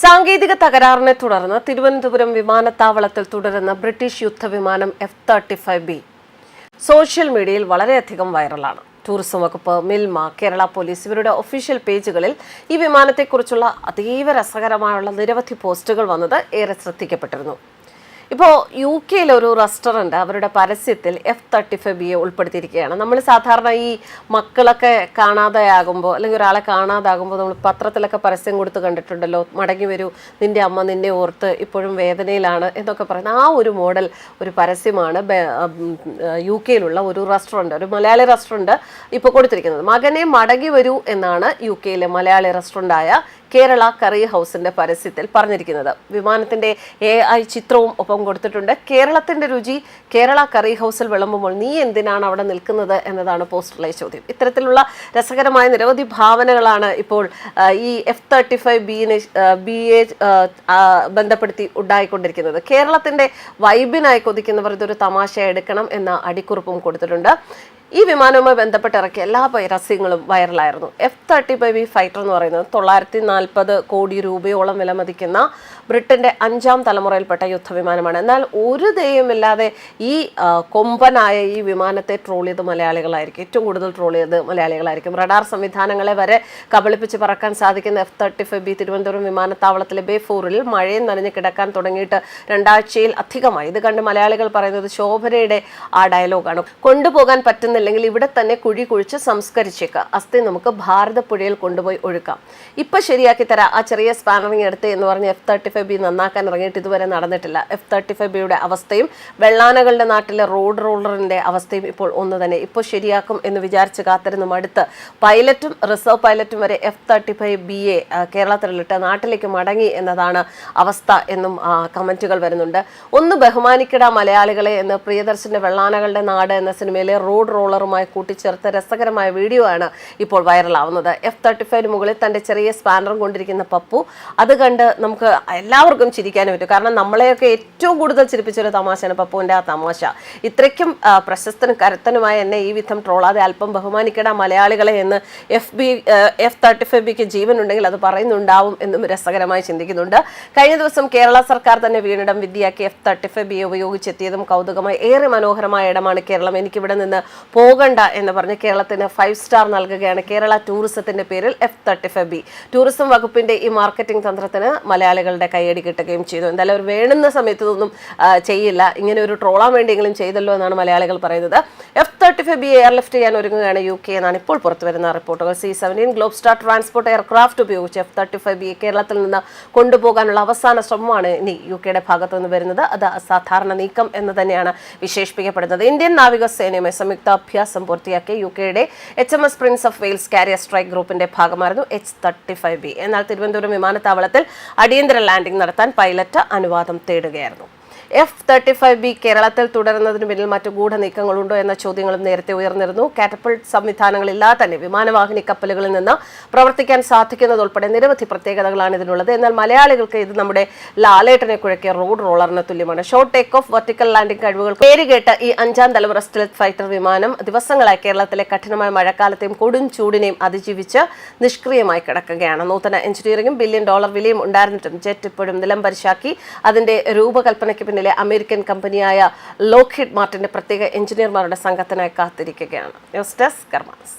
സാങ്കേതിക തകരാറിനെ തുടർന്ന് തിരുവനന്തപുരം വിമാനത്താവളത്തിൽ തുടരുന്ന British യുദ്ധവിമാനം F thirty five B. Social മീഡിയയിൽ വളരെയധികം വൈറലാണ്. ടൂറിസം വകുപ്പ് മിൽമ കേരള പോലീസ് ഇവരുടെ ഒഫീഷ്യൽ പേജുകളിൽ ഈ വിമാനത്തെക്കുറിച്ചുള്ള അതീവ രസകരമായുള്ള നിരവധി പോസ്റ്റുകൾ വന്നത് ഏറെ ശ്രദ്ധിക്കപ്പെട്ടിരുന്നു. ഇപ്പോൾ യു കെയിലെ ഒരു റെസ്റ്റോറന്റ് അവരുടെ പരസ്യത്തിൽ എഫ് തേർട്ടി ഫൈവ് ബിയെ ഉൾപ്പെടുത്തിയിരിക്കുകയാണ്. നമ്മൾ സാധാരണ ഈ മക്കളൊക്കെ കാണാതെയാകുമ്പോൾ അല്ലെങ്കിൽ ഒരാളെ കാണാതാകുമ്പോൾ നമ്മൾ പത്രത്തിലൊക്കെ പരസ്യം കൊടുത്ത് കണ്ടിട്ടുണ്ടല്ലോ മടങ്ങി വരൂ നിന്റെ അമ്മ നിന്നെ ഓർത്ത് ഇപ്പോഴും വേദനയിലാണ് എന്നൊക്കെ പറയുന്ന ആ ഒരു മോഡൽ ഒരു പരസ്യമാണ് യു കെയിലുള്ള ഒരു റെസ്റ്റോറന്റ് ഒരു മലയാളി റെസ്റ്റോറന്റ് ഇപ്പോൾ കൊടുത്തിരിക്കുന്നത്. മകനെ മടങ്ങി വരൂ എന്നാണ് യു കെയിലെ മലയാളി റെസ്റ്റോറന്റായ കേരള കറി ഹൗസിന്റെ പരസ്യത്തിൽ പറഞ്ഞിരിക്കുന്നത്. വിമാനത്തിന്റെ എ ഐ ചിത്രവും ഒപ്പം കൊടുത്തിട്ടുണ്ട്. കേരളത്തിന്റെ രുചി കേരള കറി ഹൗസിൽ വിളമ്പുമ്പോൾ നീ എന്തിനാണ് അവിടെ നിൽക്കുന്നത് എന്നതാണ് പോസ്റ്ററിലെ ചോദ്യം. ഇത്തരത്തിലുള്ള രസകരമായ നിരവധി ഭാവനകളാണ് ഇപ്പോൾ ഈ എഫ് തേർട്ടി ഫൈവ് ബിനെ ബി എ ബന്ധപ്പെടുത്തി ഉണ്ടായിക്കൊണ്ടിരിക്കുന്നത്. കേരളത്തിന്റെ വൈബിനായി കൊതിക്കുന്നവർ ഇതൊരു തമാശ എടുക്കണം എന്ന അടിക്കുറിപ്പും കൊടുത്തിട്ടുണ്ട്. ഈ വിമാനവുമായി ബന്ധപ്പെട്ട് ഇറക്കിയ എല്ലാ പരസ്യങ്ങളും വൈറലായിരുന്നു. F thirty five B fighter എന്ന് പറയുന്നത് തൊള്ളായിരത്തി നാൽപ്പത് കോടി രൂപയോളം വിലമതിക്കുന്ന ബ്രിട്ടന്റെ അഞ്ചാം തലമുറയിൽപ്പെട്ട യുദ്ധവിമാനമാണ്. എന്നാൽ ഒരു ദയമില്ലാതെ ഈ കൊമ്പനായ ഈ വിമാനത്തെ ട്രോൾ ചെയ്ത് മലയാളികളായിരിക്കും ഏറ്റവും കൂടുതൽ ട്രോൾ ചെയ്ത് മലയാളികളായിരിക്കും. റഡാർ സംവിധാനങ്ങളെ വരെ കബളിപ്പിച്ച് പറക്കാൻ സാധിക്കുന്ന F thirty five B Thiruvananthapuram വിമാനത്താവളത്തിലെ ബേ ഫോറിൽ മഴയും നനഞ്ഞ് കിടക്കാൻ തുടങ്ങിയിട്ട് രണ്ടാഴ്ചയിൽ അധികമായി. ഇത് കണ്ട് മലയാളികൾ പറയുന്നത് ശോഭനയുടെ ആ ഡയലോഗാണ് കൊണ്ടുപോകാൻ പറ്റുന്നില്ലെങ്കിൽ ഇവിടെ തന്നെ കുഴി കുഴിച്ച് സംസ്കരിച്ചേക്കാം. അസ്ഥി നമുക്ക് ഭാരതപ്പുഴയിൽ കൊണ്ടുപോയി ഒഴുക്കാം. ഇപ്പം ശരിയാക്കി തരാം. ആ ചെറിയ സ്പാനറിങ് എടുത്ത് എന്ന് പറഞ്ഞ് എഫ് തേർട്ടി ഫൈവ് ബി നന്നാക്കാൻ ഇറങ്ങിയിട്ട് ഇതുവരെ നടന്നിട്ടില്ല. എഫ് തേർട്ടി ഫൈവ് ബിയുടെ അവസ്ഥയും വെള്ളാനകളുടെ നാട്ടിലെ റോഡ് റോളറിന്റെ അവസ്ഥയും ഇപ്പോൾ ഒന്ന് തന്നെ. ഇപ്പോൾ ശരിയാക്കും എന്ന് വിചാരിച്ച് കാത്തിരുന്നു അടുത്ത് പൈലറ്റും റിസർവ് പൈലറ്റും വരെ F thirty five B A കേരളത്തിലിട്ട് നാട്ടിലേക്ക് മടങ്ങി എന്നതാണ് അവസ്ഥ എന്നും കമന്റുകൾ വരുന്നുണ്ട്. ഒന്ന് ബഹുമാനിക്കട മലയാളികളെ എന്ന് പ്രിയദർശന്റെ വെള്ളാനകളുടെ നാട് എന്ന സിനിമയിലെ റോഡ് റോളറുമായി കൂട്ടിച്ചേർത്ത രസകരമായ വീഡിയോ ആണ് ഇപ്പോൾ വൈറലാവുന്നത്. എഫ് തേർട്ടി ഫൈവിന് മുകളിൽ തന്റെ ചെറിയ സ്പാനറും കൊണ്ടിരിക്കുന്ന പപ്പു. അത് കണ്ട് നമുക്ക് എല്ലാവർക്കും ചിരിക്കാനും പറ്റും. കാരണം നമ്മളെയൊക്കെ ഏറ്റവും കൂടുതൽ ചിരിപ്പിച്ചൊരു തമാശയാണ് പപ്പുവിന്റെ ആ തമാശ. ഇത്രയ്ക്കും പ്രശസ്തനും കരുത്തനുമായ എന്നെ ഈ വിധം ട്രോളാതെ അല്പം ബഹുമാനിക്കട മലയാളികളെ എന്ന് F B F thirty five ബിക്ക് ജീവൻ ഉണ്ടെങ്കിൽ അത് പറയുന്നുണ്ടാവും എന്നും രസകരമായി ചിന്തിക്കുന്നുണ്ട്. കഴിഞ്ഞ ദിവസം കേരള സർക്കാർ തന്നെ വീണിടം വിദ്യയാക്കി എഫ് തേർട്ടി ഫൈവ് ബി ഉപയോഗിച്ചെത്തിയതും കൗതുകമായി ഏറെ മനോഹരമായ ഇടമാണ് കേരളം. എനിക്കിവിടെ നിന്ന് പോകണ്ട എന്ന് പറഞ്ഞ് കേരളത്തിന് ഫൈവ് സ്റ്റാർ നൽകുകയാണ് കേരള ടൂറിസത്തിന്റെ പേരിൽ F thirty five B tourism വകുപ്പിന്റെ ഈ മാർക്കറ്റിംഗ് തന്ത്രത്തിന് മലയാളികളുടെ കൈയടി കിട്ടുകയും ചെയ്തു. എന്തായാലും അവർ വേണ്ടുന്ന സമയത്ത് ഇതൊന്നും ചെയ്യില്ല. ഇങ്ങനെ ഒരു ട്രോളാൻ വേണ്ടിയെങ്കിലും ചെയ്തല്ലോ എന്നാണ് മലയാളികൾ പറയുന്നത്. F thirty five B airlift ചെയ്യാൻ ഒരുങ്ങുകയാണ് യു കെ എന്നാണ് ഇപ്പോൾ പുറത്തു വരുന്ന റിപ്പോർട്ടുകൾ. C seventeen globe star transport aircraft ഉപയോഗിച്ച് എഫ് തേർട്ടി ഫൈവ് ബി കേരളത്തിൽ നിന്ന് കൊണ്ടുപോകാനുള്ള അവസാന ശ്രമമാണ് ഇനി യു കെയുടെ ഭാഗത്തു നിന്ന് വരുന്നത്. അത് അസാധാരണ നീക്കം എന്ന് തന്നെയാണ് വിശേഷിപ്പിക്കപ്പെടുന്നത്. ഇന്ത്യൻ നാവികസേനയുമായി സംയുക്ത അഭ്യാസം പൂർത്തിയാക്കിയ യു കെയുടെ H M S prince of Wales carrier strike ഗ്രൂപ്പിന്റെ ഭാഗമായിരുന്നു എച്ച് തേർട്ടി ഫൈവ് ബി. എന്നാൽ തിരുവനന്തപുരം വിമാനത്താവളത്തിൽ അടിയന്തര ലാൻഡിംഗ് നടത്താൻ പൈലറ്റ് അനുവാദം തേടുകയായിരുന്നു. എഫ് തേർട്ടി ഫൈവ് ബി കേരളത്തിൽ തുടരുന്നതിന് പിന്നിൽ മറ്റു ഗൂഢനീക്കങ്ങളുണ്ടോ എന്ന ചോദ്യങ്ങളും നേരത്തെ ഉയർന്നിരുന്നു. കാറ്റപ്പിൾട്ട് സംവിധാനങ്ങളില്ലാതെ തന്നെ വിമാനവാഹിനി കപ്പലുകളിൽ നിന്ന് പ്രവർത്തിക്കാൻ സാധിക്കുന്നതുൾപ്പെടെ നിരവധി പ്രത്യേകതകളാണ് ഇതിനുള്ളത്. എന്നാൽ മലയാളികൾക്ക് ഇത് നമ്മുടെ ലാലേട്ടനെ കുഴക്കിയ റോഡ് റോളറിന് തുല്യമാണ്. Short take off vertical landing കഴിവുകൾ പേരുകേട്ട ഈ അഞ്ചാം തലമുറ സ്റ്റെൽത്ത് ഫൈറ്റർ വിമാനം ദിവസങ്ങളായി കേരളത്തിലെ കഠിനമായ മഴക്കാലത്തെയും കൊടും ചൂടിനെയും അതിജീവിച്ച് നിഷ്ക്രിയമായി കിടക്കുകയാണ്. നൂതന എഞ്ചിനീയറിംഗും ബില്യൺ ഡോളർ വിലയും ഉണ്ടായിരുന്നിട്ടും ജെറ്റ് ഇപ്പോഴും നിലം പരിശാക്കി അതിന്റെ രൂപകൽപ്പനയ്ക്ക് പിന്നിലെ അമേരിക്കൻ കമ്പനിയായ ലോക്ഹിഡ് മാർട്ടിന്റെ പ്രത്യേക എഞ്ചിനീയർമാരുടെ സംഘത്തിനായി കാത്തിരിക്കുകയാണ്. News desk karmas